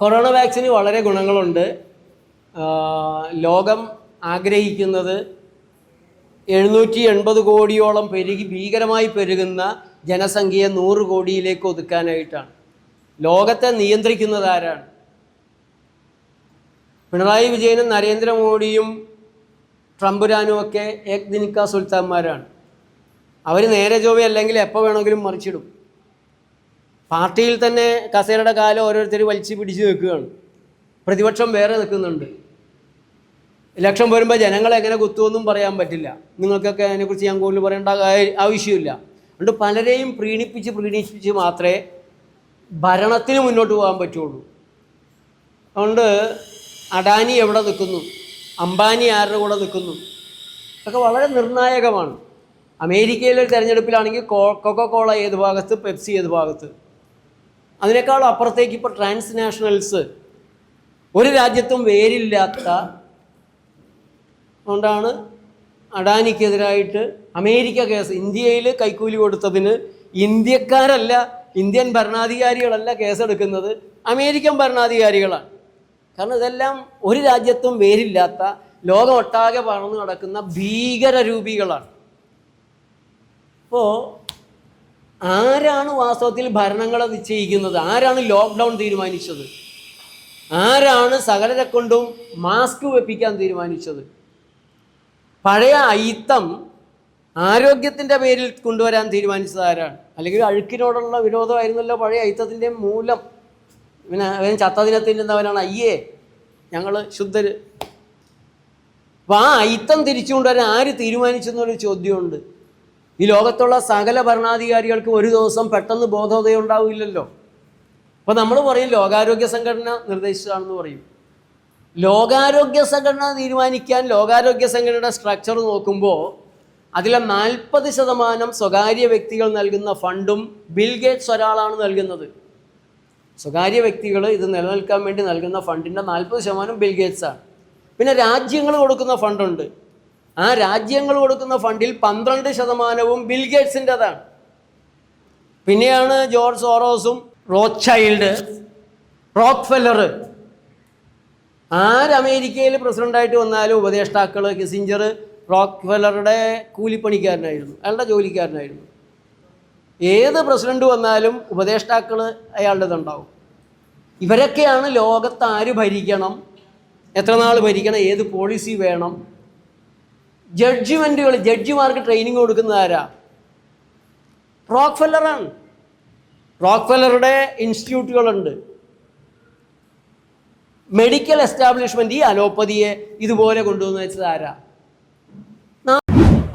Corona വാക്സിന് വളരെ ഗുണങ്ങളുണ്ട്. ലോകം ആഗ്രഹിക്കുന്നത് എഴുന്നൂറ്റി എൺപത് കോടിയോളം പെരുകി ഭീകരമായി പെരുകുന്ന ജനസംഖ്യയെ നൂറ് കോടിയിലേക്ക് ഒതുക്കാനായിട്ടാണ്. ലോകത്തെ നിയന്ത്രിക്കുന്നത് ആരാണ്? പിണറായി വിജയനും നരേന്ദ്രമോദിയും ട്രംപുരാനും ഒക്കെ ഏക് ദിനിക്ക സുൽത്താന്മാരാണ് അവർ നേരെ ജോവി അല്ലെങ്കിൽ എപ്പോൾ വേണമെങ്കിലും മറിച്ചിടും. പാർട്ടിയിൽ തന്നെ കസേരയുടെ കാലം ഓരോരുത്തർ വലിച്ചു പിടിച്ച് നിൽക്കുകയാണ്. പ്രതിപക്ഷം വേറെ നിൽക്കുന്നുണ്ട്. ഇലക്ഷൻ വരുമ്പോൾ ജനങ്ങളെ എങ്ങനെ കുത്തുമെന്നും പറയാൻ പറ്റില്ല. നിങ്ങൾക്കൊക്കെ അതിനെക്കുറിച്ച് ഞാൻ കൂടുതൽ പറയേണ്ട ആവശ്യമില്ല. അതുകൊണ്ട് പലരെയും പ്രീണിപ്പിച്ച് പ്രീണിപ്പിച്ച് മാത്രമേ ഭരണത്തിന് മുന്നോട്ട് പോകാൻ പറ്റുള്ളൂ. അതുകൊണ്ട് അഡാനി എവിടെ നിൽക്കുന്നു? അംബാനി ആരുടെ കൂടെ നിൽക്കുന്നു? ഇതൊക്കെ വളരെ നിർണായകമാണ്. അമേരിക്കയിലെ തെരഞ്ഞെടുപ്പിലാണെങ്കിൽ കൊക്കോ കോള ഏത് ഭാഗത്ത് പെപ്സി ഏത് ഭാഗത്ത്? അതിനേക്കാളും അപ്പുറത്തേക്ക് ഇപ്പോൾ ട്രാൻസ് നാഷണൽസ് ഒരു രാജ്യത്തും വേരില്ലാത്ത കൊണ്ടാണ് അഡാനിക്കെതിരായിട്ട് അമേരിക്ക കേസ് ഇന്ത്യയിൽ കൈക്കൂലി കൊടുത്തതിന് ഇന്ത്യക്കാരല്ല ഇന്ത്യൻ ഭരണാധികാരികളല്ല കേസെടുക്കുന്നത് അമേരിക്കൻ ഭരണാധികാരികളാണ്. കാരണം ഇതെല്ലാം ഒരു രാജ്യത്തും വേരില്ലാത്ത ലോകമൊട്ടാകെ പറന്നു നടക്കുന്ന ഭീകരരൂപികളാണ്. അപ്പോൾ ആരാണ് വാസ്തവത്തിൽ ഭരണങ്ങളെ നിശ്ചയിക്കുന്നത്? ആരാണ് ലോക്ക്ഡൗൺ തീരുമാനിച്ചത്? ആരാണ് സകലരെ കൊണ്ടും മാസ്ക് വെപ്പിക്കാൻ തീരുമാനിച്ചത്? പഴയ അയിത്തം ആരോഗ്യത്തിന്റെ പേരിൽ കൊണ്ടുവരാൻ തീരുമാനിച്ചത് ആരാണ്? അല്ലെങ്കിൽ അഴുക്കിനോടുള്ള വിരോധമായിരുന്നല്ലോ പഴയ അയിത്തത്തിന്റെ മൂലം. പിന്നെ അവൻ ചത്തദിനത്തിന്റെവനാണ് അയ്യേ ഞങ്ങൾ ശുദ്ധര്. അപ്പോൾ ആ അയിത്തം തിരിച്ചു കൊണ്ടുവരാൻ ആര് തീരുമാനിച്ചു എന്നൊരു ചോദ്യമുണ്ട്. ഈ ലോകത്തുള്ള സകല ഭരണാധികാരികൾക്കും ഒരു ദിവസം പെട്ടെന്ന് ബോധോദയം ഉണ്ടാവില്ലല്ലോ അപ്പോൾ നമ്മൾ പറയും ലോകാരോഗ്യ സംഘടന നിർദ്ദേശിച്ചതാണെന്ന് പറയും. ലോകാരോഗ്യ സംഘടന തീരുമാനിക്കാൻ ലോകാരോഗ്യ സംഘടനയുടെ സ്ട്രക്ചർ നോക്കുമ്പോൾ അതിലെ നാൽപ്പത് ശതമാനം സ്വകാര്യ വ്യക്തികൾ നൽകുന്ന ഫണ്ടും ബിൽ ഗേറ്റ്സ് ഒരാളാണ് നൽകുന്നത്. സ്വകാര്യ വ്യക്തികൾ ഇത് നിലനിൽക്കാൻ വേണ്ടി നൽകുന്ന ഫണ്ടിന്റെ നാൽപ്പത് ശതമാനം ബിൽ ഗേറ്റ്സാണ്. പിന്നെ രാജ്യങ്ങൾ കൊടുക്കുന്ന ഫണ്ടുണ്ട്. ആ രാജ്യങ്ങൾ കൊടുക്കുന്ന ഫണ്ടിൽ പന്ത്രണ്ട് ശതമാനവും ബിൽഗേറ്റ്സിന്റെതാണ് പിന്നെയാണ് ജോർജ് സോറോസും റോച്ചൈൽഡ് ചൈൽഡ് റോക്ക് ഫെല്ലർ ആര് അമേരിക്കയിൽ പ്രസിഡന്റായിട്ട് വന്നാലും ഉപദേഷ്ടാക്കൾ കിസിഞ്ചർ റോക്ക് ഫെല്ലറുടെ കൂലിപ്പണിക്കാരനായിരുന്നു അയാളുടെ ജോലിക്കാരനായിരുന്നു. ഏത് പ്രസിഡന്റ് വന്നാലും ഉപദേഷ്ടാക്കൾ അയാളുടേതുണ്ടാവും. ഇവരൊക്കെയാണ് ലോകത്ത് ആര് ഭരിക്കണം എത്ര നാൾ ഭരിക്കണം ഏത് പോളിസി വേണം ജഡ്ജിമെന്റുകൾ ജഡ്ജിമാർക്ക് ട്രെയിനിങ് കൊടുക്കുന്നത് ആരാ? റോക്ക് ഫെല്ലറാണ് റോക്ക് ഫെല്ലറുടെ ഇൻസ്റ്റിറ്റ്യൂട്ടുകളുണ്ട് മെഡിക്കൽ എസ്റ്റാബ്ലിഷ്മെന്റ് ഈ അലോപ്പതിയെ ഇതുപോലെ കൊണ്ടുവന്ന് വെച്ചത് ആരാ?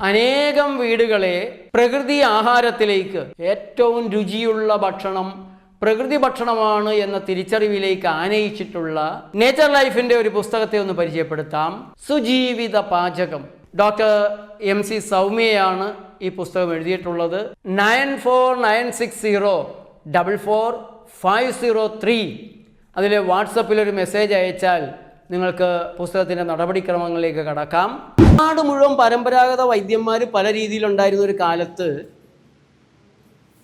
അനേകം വീടുകളെ പ്രകൃതി ആഹാരത്തിലേക്ക് ഏറ്റവും രുചിയുള്ള ഭക്ഷണം പ്രകൃതി ഭക്ഷണമാണ് എന്ന തിരിച്ചറിവിലേക്ക് ആനയിച്ചിട്ടുള്ള നേച്ചർ ലൈഫിന്റെ ഒരു പുസ്തകത്തെ ഒന്ന് പരിചയപ്പെടുത്താം. സുജീവിത പാചകം. ഡോക്ടർ എം സി സൗമ്യയാണ് ഈ പുസ്തകം എഴുതിയിട്ടുള്ളത്. Nine four nine six zero double four five zero three. അതിൽ വാട്സപ്പിൽ ഒരു മെസ്സേജ് അയച്ചാൽ നിങ്ങൾക്ക് പുസ്തകത്തിന്റെ നടപടിക്രമങ്ങളിലേക്ക് കടക്കാം. നാട് മുഴുവൻ പരമ്പരാഗത വൈദ്യന്മാർ പല രീതിയിലുണ്ടായിരുന്ന ഒരു കാലത്ത്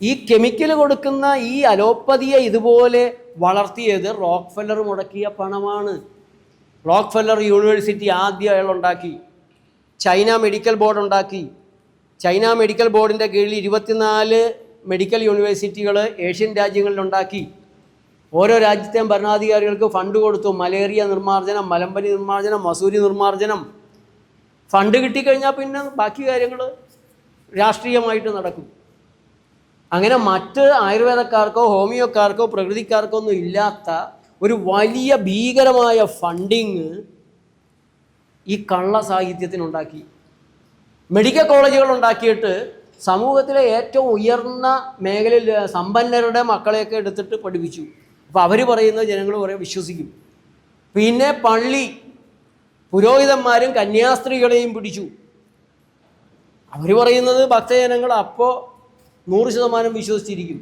ഈ കെമിക്കൽ കൊടുക്കുന്ന ഈ അലോപ്പതിയെ ഇതുപോലെ വളർത്തിയത് റോക്ക് ഫെല്ലർ മുടക്കിയ പണമാണ്. റോക്ക് ഫെല്ലർ യൂണിവേഴ്സിറ്റി ആദ്യം അയാൾ ഉണ്ടാക്കി ചൈന മെഡിക്കൽ ബോർഡ് ഉണ്ടാക്കി. ചൈന മെഡിക്കൽ ബോർഡിന്റെ കീഴിൽ ഇരുപത്തിനാല് മെഡിക്കൽ യൂണിവേഴ്സിറ്റികൾ ഏഷ്യൻ രാജ്യങ്ങളിലുണ്ടാക്കി ഓരോ രാജ്യത്തെയും ഭരണാധികാരികൾക്ക് ഫണ്ട് കൊടുത്തു. മലേറിയ നിർമ്മാർജനം മലമ്പനി നിർമ്മാർജനം മസൂരി നിർമ്മാർജനം. ഫണ്ട് കിട്ടിക്കഴിഞ്ഞാൽ പിന്നെ ബാക്കി കാര്യങ്ങൾ രാഷ്ട്രീയമായിട്ട് നടക്കും. അങ്ങനെ മറ്റ് ആയുർവേദക്കാർക്കോ ഹോമിയോക്കാർക്കോ പ്രകൃതിക്കാർക്കോ ഒന്നും ഇല്ലാത്ത ഒരു വലിയ ഭീകരമായ ഫണ്ടിങ് ഈ കള്ള സാഹിത്യത്തിനുണ്ടാക്കി. മെഡിക്കൽ കോളേജുകൾ ഉണ്ടാക്കിയിട്ട് സമൂഹത്തിലെ ഏറ്റവും ഉയർന്ന മേഖലയിൽ സമ്പന്നരുടെ മക്കളെയൊക്കെ എടുത്തിട്ട് പഠിപ്പിച്ചു. അപ്പോൾ അവർ പറയുന്നത് ജനങ്ങൾ കുറേ വിശ്വസിക്കും. പിന്നെ പള്ളി പുരോഹിതന്മാരും കന്യാസ്ത്രീകളെയും പിടിച്ചു. അവർ പറയുന്നത് ഭക്തജനങ്ങൾ അപ്പോൾ നൂറ് ശതമാനം വിശ്വസിച്ചിരിക്കും.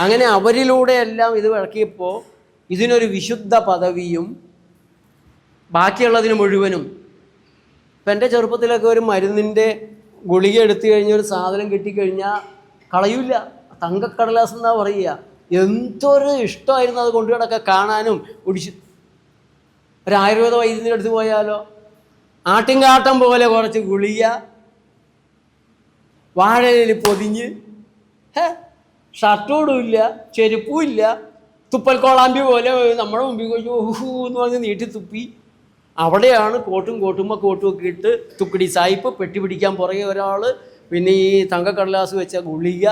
അങ്ങനെ അവരിലൂടെ എല്ലാം ഇത് വിളക്കിയപ്പോൾ ഇതിനൊരു വിശുദ്ധ പദവിയും ബാക്കിയുള്ളതിന് മുഴുവനും ഇപ്പം എന്റെ ചെറുപ്പത്തിലൊക്കെ ഒരു മരുന്നിന്റെ ഗുളിക എടുത്തു കഴിഞ്ഞ ഒരു സാധനം കിട്ടിക്കഴിഞ്ഞാൽ കളയൂല തങ്കക്കടലാസ് എന്നാ പറയുക. എന്തൊരു ഇഷ്ടമായിരുന്നു അത് കൊണ്ടുകിടക്കെ കാണാനും ഒടിച്ച് ഒരു ആയുർവേദ വൈദ്യത്തിന്റെ അടുത്ത് പോയാലോ? ആട്ടിൻകാട്ടം പോലെ കുറച്ച് ഗുളിക വാഴയിൽ പൊതിഞ്ഞ് ഹേ ഷർട്ടോടും ഇല്ല ചെരുപ്പും ഇല്ല. തുപ്പൽ കോളാമ്പി പോലെ നമ്മുടെ മുമ്പിൽ കൊച്ചു എന്ന് പറഞ്ഞ് നീട്ടി തുപ്പി. അവിടെയാണ് കോട്ടും കോട്ടുമ്പോൾ കോട്ടും ഒക്കെ ഇട്ട് തുക്കിടി സായിപ്പ് പെട്ടി പിടിക്കാൻ പുറകെ ഒരാൾ പിന്നെ ഈ തങ്കക്കടലാസ് വെച്ച ഗുളിക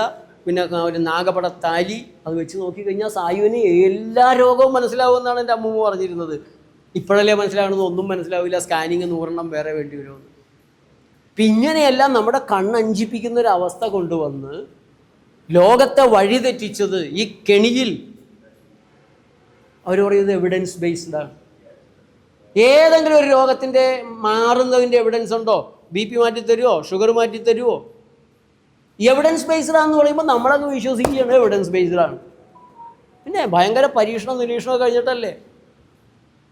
പിന്നെ ഒരു നാഗപട താലി അത് വെച്ച് നോക്കിക്കഴിഞ്ഞാൽ സായുവിന് എല്ലാ രോഗവും മനസ്സിലാവുമെന്നാണ് എന്റെ അമ്മൂമ്മ പറഞ്ഞിരുന്നത്. ഇപ്പോഴല്ലേ മനസ്സിലാവുന്നത്? ഒന്നും മനസ്സിലാവില്ല. സ്കാനിങ് നൂറെണ്ണം വേറെ വേണ്ടി വരുമെന്ന് പിന്നെയെല്ലാം നമ്മുടെ കണ്ണഞ്ചിപ്പിക്കുന്ന ഒരു അവസ്ഥ കൊണ്ടുവന്ന് ലോകത്തെ വഴിതെറ്റിച്ചത് ഈ കെണിയിൽ. അവർ പറയുന്നത് എവിഡൻസ് ബേസ്ഡ് ആണ്. ഏതെങ്കിലും ഒരു രോഗത്തിന്റെ മാറുന്നതിന്റെ എവിഡൻസ് ഉണ്ടോ? ബി പി മാറ്റിത്തരുമോ ഷുഗർ മാറ്റിത്തരുമോ എവിഡൻസ് ബേസ്ഡാന്ന് പറയുമ്പോൾ നമ്മളങ്ങ് വിശ്വസിക്കുകയാണ് എവിഡൻസ് ബേസ്ഡാണ് പിന്നെ ഭയങ്കര പരീക്ഷണം നിരീക്ഷണം കഴിഞ്ഞിട്ടല്ലേ?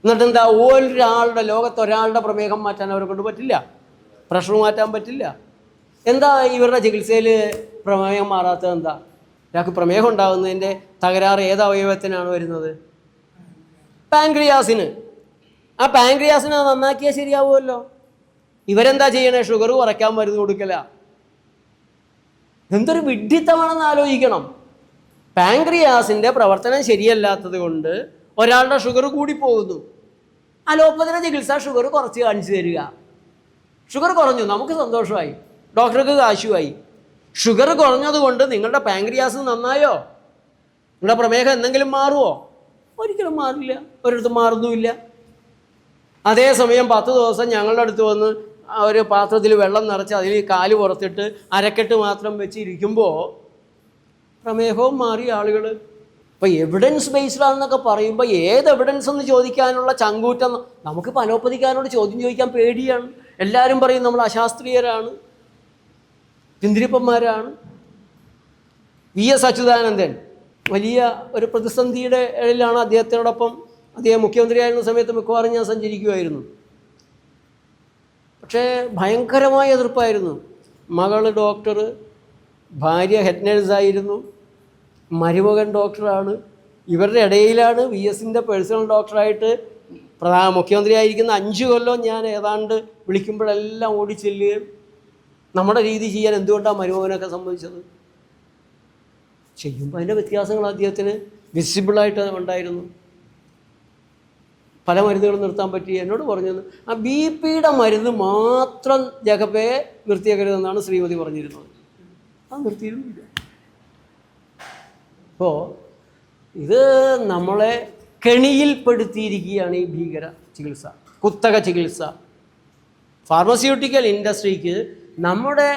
എന്നിട്ട് എന്താ ഒരാളുടെ ലോകത്ത് ഒരാളുടെ പ്രമേഹം മാറ്റാൻ അവരെ കൊണ്ട് പറ്റില്ല. പ്രഷർ മാറ്റാൻ പറ്റില്ല. എന്താ ഇവരുടെ ചികിത്സയിൽ പ്രമേഹം മാറാത്തത് എന്താ? ഒരാൾക്ക് പ്രമേഹം ഉണ്ടാകുന്നതിന്റെ തകരാറ് ഏത് അവയവത്തിനാണ് വരുന്നത്? പാൻക്രിയാസിന് ആ പാൻക്രിയാസിനെ നന്നാക്കിയാൽ ശരിയാവുമല്ലോ. ഇവരെന്താ ചെയ്യണേ? ഷുഗർ കുറയ്ക്കാൻ മരുന്ന് കൊടുക്കല. എന്തൊരു വിഡ്ഢിത്തമാണെന്ന് ആലോചിക്കണം. പാൻക്രിയാസിന്റെ പ്രവർത്തനം ശരിയല്ലാത്തത് കൊണ്ട് ഒരാളുടെ ഷുഗർ കൂടിപ്പോകുന്നു. അലോപ്പതിന ചികിത്സ ഷുഗർ കുറച്ച് കാണിച്ചു തരിക. ഷുഗർ കുറഞ്ഞു. നമുക്ക് സന്തോഷമായി. ഡോക്ടർക്ക് കാശുമായി. ഷുഗർ കുറഞ്ഞതുകൊണ്ട് നിങ്ങളുടെ പാങ്ക്രിയാസ് നന്നായോ? നിങ്ങളുടെ പ്രമേഹം എന്തെങ്കിലും മാറുമോ ഒരിക്കലും മാറില്ല. ഒരിടത്തും മാറുന്നുമില്ല. അതേസമയം പത്ത് ദിവസം ഞങ്ങളുടെ അടുത്ത് വന്ന് ഒരു പാത്രത്തിൽ വെള്ളം നിറച്ച് അതിൽ കാൽ പുറത്തിട്ട് അരക്കെട്ട് മാത്രം വെച്ചിരിക്കുമ്പോൾ പ്രമേഹവും മാറി ആളുകൾ ഇപ്പോൾ എവിഡൻസ് ബേസ്ഡാണെന്നൊക്കെ പറയുമ്പോൾ ഏത് എവിഡൻസ് എന്ന് ചോദിക്കാനുള്ള ചങ്കൂറ്റം നമുക്ക് അലോപ്പതിക്കാരോട് ചോദ്യം ചോദിക്കാൻ പേടിയാണ്. എല്ലാവരും പറയും നമ്മൾ അശാസ്ത്രീയരാണ്. പിന്തിരിപ്പന്മാരാണ്. വി എസ് അച്യുതാനന്ദൻ വലിയ ഒരു പ്രതിസന്ധിയുടെ ഇടയിലാണ് അദ്ദേഹത്തിനോടൊപ്പം അദ്ദേഹം മുഖ്യമന്ത്രിയായിരുന്ന സമയത്ത് മിക്കവാറും ഞാൻ സഞ്ചരിക്കുമായിരുന്നു. പക്ഷേ ഭയങ്കരമായ എതിർപ്പായിരുന്നു. മകൾ ഡോക്ടർ ഭാര്യ ഹെഡ് നേഴ്സായിരുന്നു മരുമകൻ ഡോക്ടറാണ് ഇവരുടെ ഇടയിലാണ് വി എസിന്റെ പേഴ്സണൽ ഡോക്ടറായിട്ട് പ്രധാന മുഖ്യമന്ത്രിയായിരിക്കുന്ന അഞ്ച് കൊല്ലം ഞാൻ ഏതാണ്ട് വിളിക്കുമ്പോഴെല്ലാം ഓടി ചെല്ലുകയും നമ്മുടെ രീതി ചെയ്യാൻ എന്തുകൊണ്ടാണ് മരുമകനൊക്കെ സംഭവിച്ചത്? ചെയ്യുമ്പോൾ അതിന്റെ വ്യത്യാസങ്ങൾ അദ്ദേഹത്തിന് വിസിബിളായിട്ട് ഉണ്ടായിരുന്നു. പല മരുന്നുകളും നിർത്താൻ പറ്റി. എന്നോട് പറഞ്ഞത് ആ ബി പിയുടെ മരുന്ന് മാത്രം ജഗപ്പേ നിർത്തിയേക്കരുതെന്നാണ് ശ്രീമതി പറഞ്ഞിരുന്നത്. ആ നിർത്തിയിരുന്നില്ല. അപ്പോൾ ഇത് നമ്മളെ കെണിയിൽപ്പെടുത്തിയിരിക്കുകയാണ് ഈ ഭീകര ചികിത്സ കുത്തക ചികിത്സ. ഫാർമസ്യൂട്ടിക്കൽ ഇൻഡസ്ട്രിക്ക് നമ്മുടെ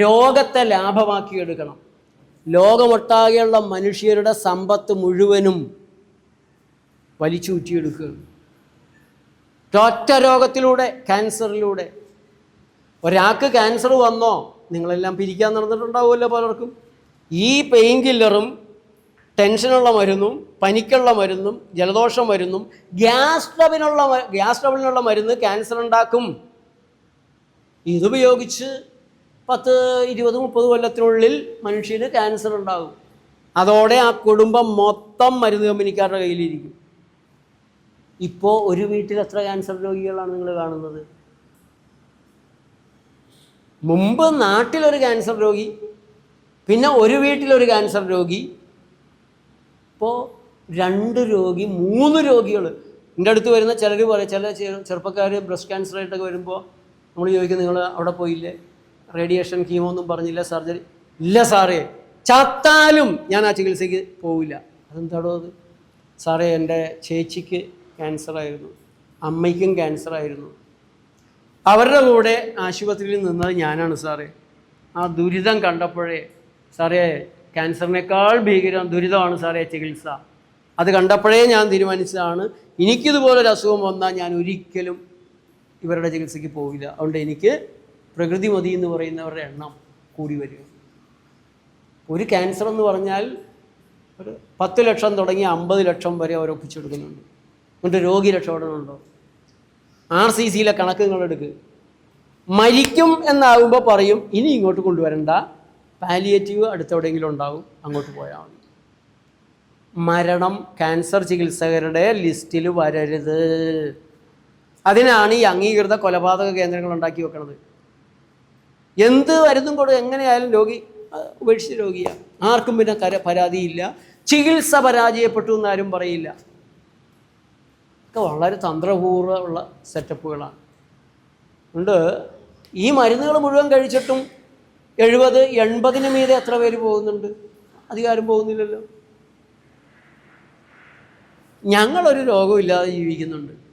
രോഗത്തെ ലാഭമാക്കിയെടുക്കണം. ലോകമൊട്ടാകെയുള്ള മനുഷ്യരുടെ സമ്പത്ത് മുഴുവനും വലിച്ചൂറ്റിയെടുക്കുകയാണ് ഒറ്റ രോഗത്തിലൂടെ ക്യാൻസറിലൂടെ. ഒരാൾക്ക് ക്യാൻസർ വന്നോ നിങ്ങളെല്ലാം പിരിക്കാൻ നടന്നിട്ടുണ്ടാവുമല്ലോ പലർക്കും. ഈ പെയിൻ കില്ലറും ടെൻഷനുള്ള മരുന്നും പനിക്കുള്ള മരുന്നും ജലദോഷം മരുന്നും ഗ്യാസ് ട്രബിനുള്ള ഗ്യാസ് ട്രബിളിനുള്ള മരുന്ന് ക്യാൻസർ ഉണ്ടാക്കും. ഇതുപയോഗിച്ച് പത്ത് ഇരുപത് മുപ്പത് കൊല്ലത്തിനുള്ളിൽ മനുഷ്യന് ക്യാൻസർ ഉണ്ടാകും. അതോടെ ആ കുടുംബം മൊത്തം മരുന്ന് കമ്പനിക്കാരുടെ കയ്യിലിരിക്കും. ഇപ്പോൾ ഒരു വീട്ടിൽ എത്ര ക്യാൻസർ രോഗികളാണ് നിങ്ങൾ കാണുന്നത്? മുമ്പ് നാട്ടിലൊരു ക്യാൻസർ രോഗി പിന്നെ ഒരു വീട്ടിലൊരു ക്യാൻസർ രോഗി. ഇപ്പോൾ രണ്ട് രോഗി മൂന്ന് രോഗികൾ എന്റെ അടുത്ത് വരുന്ന ചിലർ പറയും ചില ചെറുപ്പക്കാർ ബ്രസ്റ്റ് ക്യാൻസർ ആയിട്ടൊക്കെ വരുമ്പോൾ നമ്മൾ ചോദിക്കും നിങ്ങൾ അവിടെ പോയില്ലേ? റേഡിയേഷൻ കീമോ ഒന്നും പറഞ്ഞില്ല സർജറി ഇല്ല സാറേ. ചത്താലും ഞാൻ ആ ചികിത്സയ്ക്ക് പോവില്ല. അതെന്താടോ അത്? സാറേ എന്റെ ചേച്ചിക്ക് ക്യാൻസർ ആയിരുന്നു. അമ്മയ്ക്കും ക്യാൻസർ ആയിരുന്നു. അവരുടെ കൂടെ ആശുപത്രിയിൽ നിന്നത് ഞാനാണ് സാറേ. ആ ദുരിതം കണ്ടപ്പോഴേ സാറേ ക്യാൻസറിനേക്കാൾ ഭീകരം ദുരിതമാണ് സാറേ ചികിത്സ. അത് കണ്ടപ്പോഴേ ഞാൻ തീരുമാനിച്ചതാണ് എനിക്കിതുപോലൊരു അസുഖം വന്നാൽ ഞാൻ ഒരിക്കലും ഇവരുടെ ചികിത്സയ്ക്ക് പോവില്ല. അതുകൊണ്ട് എനിക്ക് പ്രകൃതി മതി എന്ന് പറയുന്നവരുടെ എണ്ണം കൂടി വരിക ഒരു ക്യാൻസർ എന്ന് പറഞ്ഞാൽ ഒരു പത്ത് ലക്ഷം തുടങ്ങി അമ്പത് ലക്ഷം വരെ അവർ ഒപ്പിച്ചെടുക്കുന്നുണ്ട് എന്നിട്ട് രോഗി രക്ഷപ്പെടണമുണ്ടോ ആർ സി സിയിലെ കണക്ക് എടുക്ക്. മരിക്കും എന്നാകുമ്പോൾ പറയും ഇനി ഇങ്ങോട്ട് കൊണ്ടുവരണ്ട. പാലിയേറ്റീവ് അടുത്തെവിടെയെങ്കിലും ഉണ്ടാവും അങ്ങോട്ട് പോയാൽ മതി. മരണം ക്യാൻസർ ചികിത്സകരുടെ ലിസ്റ്റിൽ വരരുത്. അതിനാണ് ഈ അംഗീകൃത കൊലപാതക കേന്ദ്രങ്ങൾ ഉണ്ടാക്കി വെക്കുന്നത് എന്ത് വരുന്നും കൂടെ എങ്ങനെയായാലും രോഗി ഉപേക്ഷിച്ച രോഗിയാണ് ആർക്കും പിന്നെ കര പരാതിയില്ല. ചികിത്സ പരാജയപ്പെട്ടു എന്നാരും പറയില്ല. ഒക്കെ വളരെ തന്ത്രപൂർവമുള്ള സെറ്റപ്പുകളാണ് ഉണ്ട്. ഈ മരുന്നുകൾ മുഴുവൻ കഴിച്ചിട്ടും എഴുപത് എൺപതിന് മീതെ എത്ര പേര് പോകുന്നുണ്ട്? അധികാരം പോകുന്നില്ലല്ലോ. ഞങ്ങളൊരു രോഗമില്ലാതെ ജീവിക്കുന്നുണ്ട്.